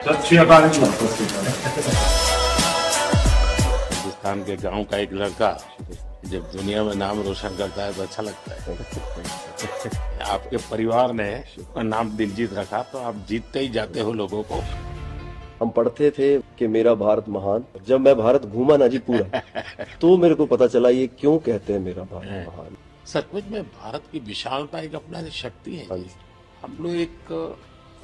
सत श्री अकाल। जी हिंदुस्तान के गाँव का एक लड़का जब दुनिया में नाम रोशन करता है तो अच्छा लगता है। आपके परिवार ने उसका नाम दिलजीत रखा तो आप जीतते ही जाते हो लोगों को। हम पढ़ते थे कि मेरा भारत महान जब मैं भारत घूमा ना जी पूरा तो मेरे को पता चला ये क्यों कहते हैं मेरा भारत महान। सचमुच में भारत की विशालता एक अपना शक्ति है। हाँ। हम लोग एक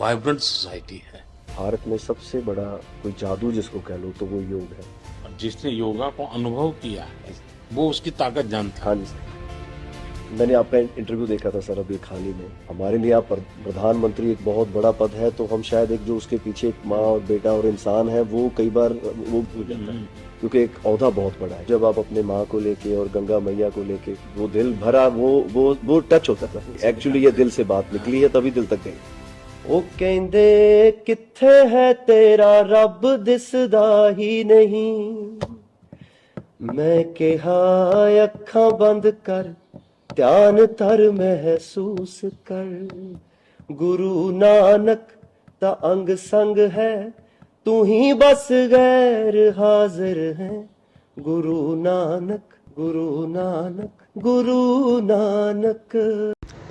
वाइब्रेंट सोसाइटी है। भारत में सबसे बड़ा कोई जादू जिसको कह लो तो वो योग है। और जिसने योगा को अनुभव किया है वो उसकी ताकत जानता हाँ। जी मैंने आपका इंटरव्यू देखा था सर अभी ही में। हमारे लिए आप प्रधानमंत्री एक बहुत बड़ा पद है तो हम शायद एक जो उसके पीछे एक माँ और बेटा और इंसान है वो कई बार वो भूल जाता है। क्योंकि एक औहदा बहुत बड़ा है। जब आप अपने माँ को लेके और गंगा मैया को लेके वो दिल भरा वो वो वो टच होता था। एक्चुअली ये दिल से बात निकली है तभी दिल तक गई। ਉਹ ਕਹਿੰਦੇ, ਕਿੱਥੇ ਹੈ ਤੇਰਾ ਰੱਬ? ਦਿਸਦਾ ਹੀ ਨਹੀਂ। ਮੈਂ ਕਿਹਾ, ਅੱਖਾਂ ਬੰਦ ਕਰ, ਧਿਆਨ ਧਰ ਮਹਿਸੂਸ ਕਰ। ਗੁਰੂ ਨਾਨਕ ਦਾ ਅੰਗ ਸੰਗ ਹੈ, ਤੂੰ ਹੀ ਬਸ ਗੈਰ ਹਾਜ਼ਰ ਹੈ। ਗੁਰੂ ਨਾਨਕ ਗੁਰੂ ਨਾਨਕ ਗੁਰੂ ਨਾਨਕ।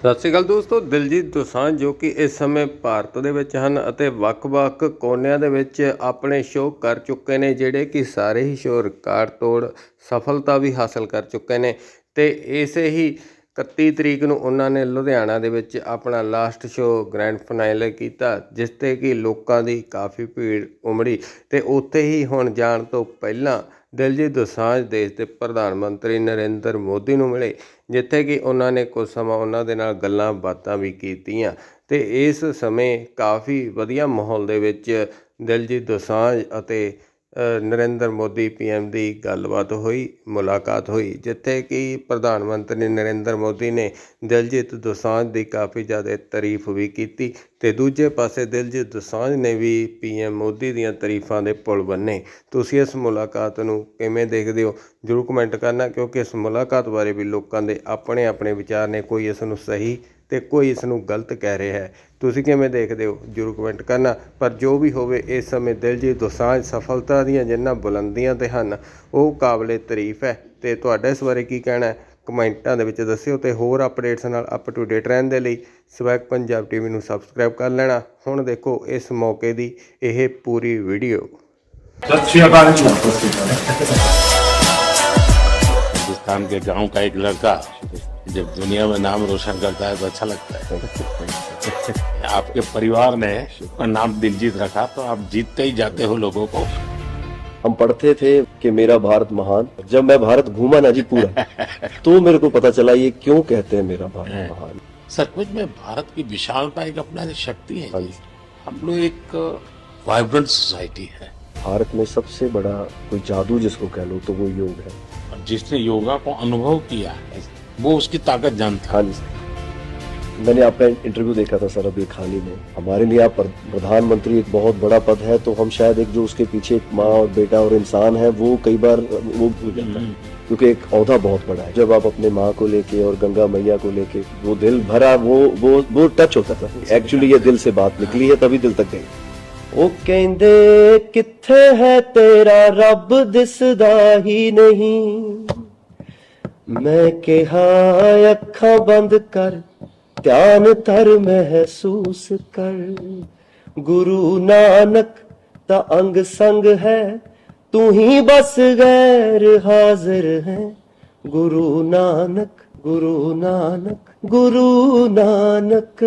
ਸਤਿ ਸ਼੍ਰੀ ਅਕਾਲ ਦੋਸਤੋ, ਦਿਲਜੀਤ ਦੋਸਾਂਝ ਜੋ ਕਿ ਇਸ ਸਮੇਂ ਭਾਰਤ ਦੇ ਵਿੱਚ ਹਨ ਅਤੇ ਵੱਖ-ਵੱਖ ਕੋਨਿਆਂ ਦੇ ਵਿੱਚ ਆਪਣੇ ਸ਼ੋਅ ਕਰ ਚੁੱਕੇ ਨੇ, ਜਿਹੜੇ ਕਿ ਸਾਰੇ ਹੀ ਸ਼ੋਅ ਰਿਕਾਰਡ ਤੋੜ ਸਫਲਤਾ ਵੀ ਹਾਸਲ ਕਰ ਚੁੱਕੇ ਨੇ। ਤੇ ਇਸੇ ਹੀ 31 ਤਰੀਕ ਨੂੰ ਉਹਨਾਂ ਨੇ ਲੁਧਿਆਣਾ ਦੇ ਵਿੱਚ ਆਪਣਾ ਲਾਸਟ ਸ਼ੋਅ ਗ੍ਰੈਂਡ ਫਾਈਨਲ ਕੀਤਾ, ਜਿਸ ਤੇ ਕਿ ਲੋਕਾਂ ਦੀ ਕਾਫੀ ਭੀੜ ਉਮੜੀ। ਤੇ ਉੱਥੇ ਹੀ ਹੁਣ ਜਾਣ ਤੋਂ ਪਹਿਲਾਂ ਦਿਲਜੀਤ ਦੋਸਾਂਝ ਦੇਸ਼ ਦੇ ਪ੍ਰਧਾਨ ਮੰਤਰੀ ਨਰਿੰਦਰ ਮੋਦੀ ਨੂੰ ਮਿਲੇ, ਜਿੱਥੇ ਕਿ ਉਹਨਾਂ ਨੇ ਕੁਝ ਸਮਾਂ ਉਹਨਾਂ ਦੇ ਨਾਲ ਗੱਲਾਂ ਬਾਤਾਂ ਵੀ ਕੀਤੀਆਂ। ਤੇ ਇਸ ਸਮੇਂ ਕਾਫੀ ਵਧੀਆ ਮਾਹੌਲ ਦੇ ਵਿੱਚ ਦਿਲਜੀਤ ਦੋਸਾਂਝ ਅਤੇ ਨਰਿੰਦਰ ਮੋਦੀ ਪੀਐਮ ਦੀ ਗੱਲਬਾਤ ਹੋਈ, ਮੁਲਾਕਾਤ ਹੋਈ, ਜਿੱਥੇ ਕਿ ਪ੍ਰਧਾਨ ਮੰਤਰੀ ਨਰਿੰਦਰ ਮੋਦੀ ਨੇ ਦਿਲਜੀਤ ਦੋਸਾਂਝ ਦੀ ਕਾਫੀ ਜ਼ਿਆਦਾ ਤਾਰੀਫ ਵੀ ਕੀਤੀ ਤੇ ਦੂਜੇ ਪਾਸੇ ਦਿਲਜੀਤ ਦੋਸਾਂਝ ਨੇ ਵੀ ਪੀਐਮ ਮੋਦੀ ਦੀਆਂ ਤਾਰੀਫਾਂ ਦੇ ਪੁਲ ਬੰਨੇ। ਤੁਸੀਂ ਇਸ ਮੁਲਾਕਾਤ ਨੂੰ ਕਿਵੇਂ ਦੇਖਦੇ ਹੋ? ਜਰੂਰ ਕਮੈਂਟ ਕਰਨਾ, ਕਿਉਂਕਿ ਇਸ ਮੁਲਾਕਾਤ ਬਾਰੇ ਵੀ ਲੋਕਾਂ ਦੇ ਆਪਣੇ ਆਪਣੇ ਵਿਚਾਰ ਨੇ, ਕੋਈ ਇਸ ਨੂੰ ਸਹੀ ਤੇ ਕੋਈ ਇਸ ਨੂੰ ਗਲਤ ਕਹਿ ਰਿਹਾ ਹੈ ਤੁਸੀਂ ਕਿਵੇਂ ਦੇਖਦੇ ਹੋ ਜਰੂਰ ਕਮੈਂਟ ਕਰਨਾ ਪਰ ਜੋ ਵੀ ਹੋਵੇ ਇਸ ਸਮੇਂ ਦਿਲਜੀਤ ਦੋਸਾਂਝ ਸਫਲਤਾ ਦੀਆਂ ਜਿੰਨਾ ਬੁਲੰਦੀਆਂ ਤੇ ਹਨ ਉਹ ਕਾਬਲੇ ਤਾਰੀਫ ਹੈ ਤੇ ਤੁਹਾਡਾ ਇਸ ਬਾਰੇ ਕੀ ਕਹਿਣਾ ਹੈ ਕਮੈਂਟਾਂ ਦੇ ਵਿੱਚ ਦੱਸਿਓ ਤੇ ਹੋਰ ਅਪਡੇਟਸ ਨਾਲ ਅਪ ਟੂ ਡੇਟ ਰਹਿਣ ਦੇ ਲਈ ਸਵੈਗ ਪੰਜਾਬ ਟੀਵੀ ਨੂੰ ਸਬਸਕ੍ਰਾਈਬ ਕਰ ਲੈਣਾ ਹੁਣ ਦੇਖੋ ਇਸ ਮੌਕੇ ਦੀ ਇਹ ਪੂਰੀ ਵੀਡੀਓ सत श्री अकाल जी उपस्थित हैं। हिंदुस्तान के गांव का एक लड़का जब दुनिया में नाम रोशन करता है तो अच्छा लगता है। आपके परिवार ने नाम दिलजीत रखा तो आप जीतते ही जाते हो लोगों को। हम पढ़ते थे कि मेरा भारत महान जब मैं भारत घूमा ना जी पूरा तो मेरे को पता चला ये क्यों कहते हैं मेरा भारत महान। सचमुच में भारत की विशालता एक अपना शक्ति है हाँ। हम लोग एक वाइब्रेंट सोसाइटी है। भारत में सबसे बड़ा कोई जादू जिसको कह लो तो वो योग है। जिसने योगा को अनुभव किया है वो उसकी ताकत जानता है हाँ जी सर मैंने आपका इंटरव्यू देखा था सर अभी हाल ही में हमारे लिए आप प्र- प्रधानमंत्री एक बहुत बड़ा पद है तो हम शायद एक जो उसके पीछे एक माँ और बेटा और इंसान है वो कई बार वो भूल जाता है क्योंकि एक औहदा बहुत बड़ा है जब आप अपने माँ को लेके और गंगा मैया को लेके वो दिल भरा वो वो वो टच होता था एक्चुअली ये दिल से बात निकली है तभी दिल तक गई ਉਹ ਕਹਿੰਦੇ ਕਿੱਥੇ ਹੈ ਤੇਰਾ ਰੱਬ ਦਿਸਦਾ ਹੀ ਨਹੀਂ ਮੈਂ ਕਿਹਾ, ਅੱਖਾਂ ਬੰਦ ਕਰ, ਧਿਆਨ ਧਰ ਮਹਿਸੂਸ ਕਰ। ਗੁਰੂ ਨਾਨਕ ਦਾ ਅੰਗ ਸੰਗ ਹੈ, ਤੂੰ ਹੀ ਬਸ ਗੈਰ ਹਾਜ਼ਰ ਹੈ। ਗੁਰੂ ਨਾਨਕ ਗੁਰੂ ਨਾਨਕ ਗੁਰੂ ਨਾਨਕ।